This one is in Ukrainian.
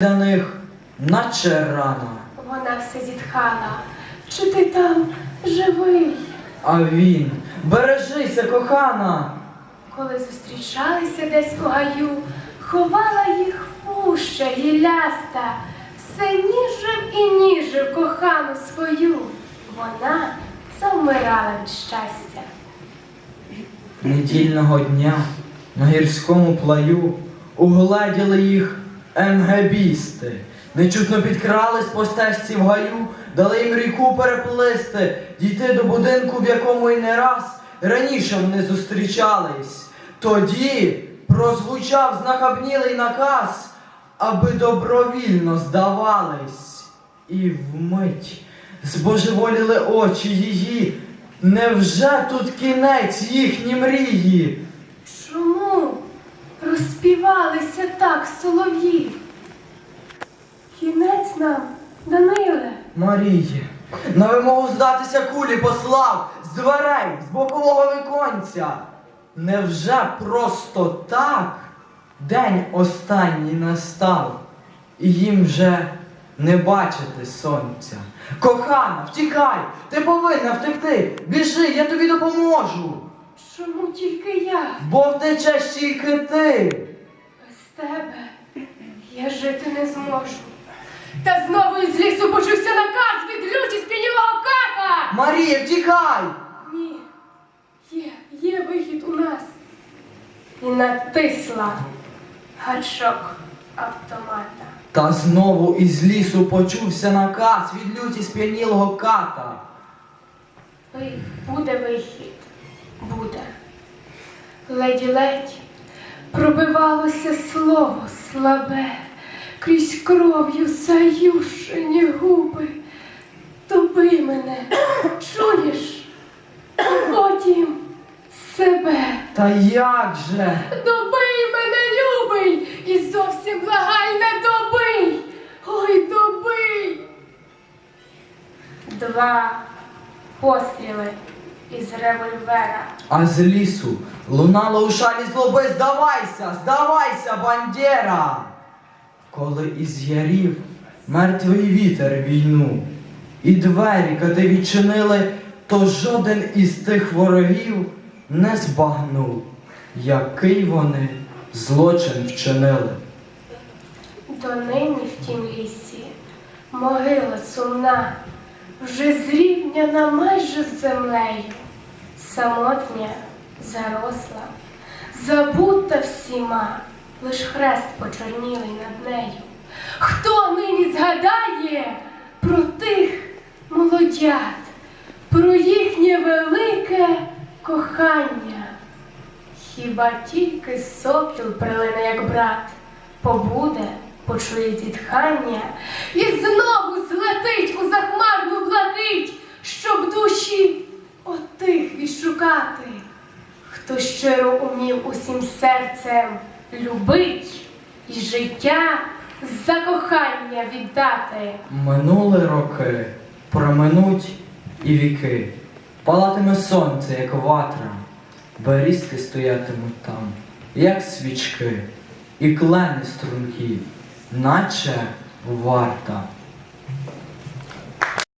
для них, наче рана. Вона все зітхала. Чи ти там живий? А він, бережися, кохана. Коли зустрічалися десь у гаю, ховала їх пуща гілляста, все ніжив і ніжив кохану свою. Вона завмирала від щастя. Недільного дня на гірському плаю угледіли їх енгебісти. Нечутно підкрались по стежці в гаю, дали їм ріку переплисти, дійти до будинку, в якому й не раз раніше вони зустрічались. Тоді прозвучав знахабнілий наказ, аби добровільно здавались. І вмить збожеволіли очі її. Невже тут кінець їхні мрії? Чому розспівалися так солов'ї? Кінець нам, Даниле, Марії, на вимогу здатися кулі послав з дверей, з бокового віконця. Невже просто так день останній настав, і їм вже не бачити сонця? Кохана, втікай! Ти повинна втекти! Біжи, я тобі допоможу! Чому тільки я? Бо втечеш тільки ти! Без тебе я жити не зможу. Та знову із лісу почувся наказ від люті спінілого ката. Марія, втікай! Ні, є, є вихід у нас. І натисла гачок автомата. Та знову із лісу почувся наказ від люті сп'янілого ката. Ви- Буде вихід, буде. Ледь-ледь пробивалося слово слабе, крізь кров'ю заюшені губи. Добий мене, чуєш? А потім себе. Та як же? Добий мене, любий, і зовсім благай не добий. Ой, добий. Два постріли із револьвера. А з лісу лунало у шалі злоби Здавайся, здавайся, бандєра! Коли із ярів мертвий вітер війну, і двері, коли відчинили, то жоден із тих ворогів не збагнув, який вони злочин вчинили. Донині в тім лісі могила сумна, вже зрівняна майже з землею, самотня, заросла, забута всіма, лиш хрест почорнілий над нею. Хто нині згадає про тих молодят, про їхнє велике кохання? Хіба тільки сокіл прилине, як брат, побуде, почує зітхання і знову злетить у захмарну блакить, щоб душі отих відшукати, хто щиро умів усім серцем любить і життя за кохання віддати. Минули роки, проминуть і віки, палатиме сонце, як ватра, берізки стоятимуть там, як свічки, і клени стрункі, наче варта. Thank you.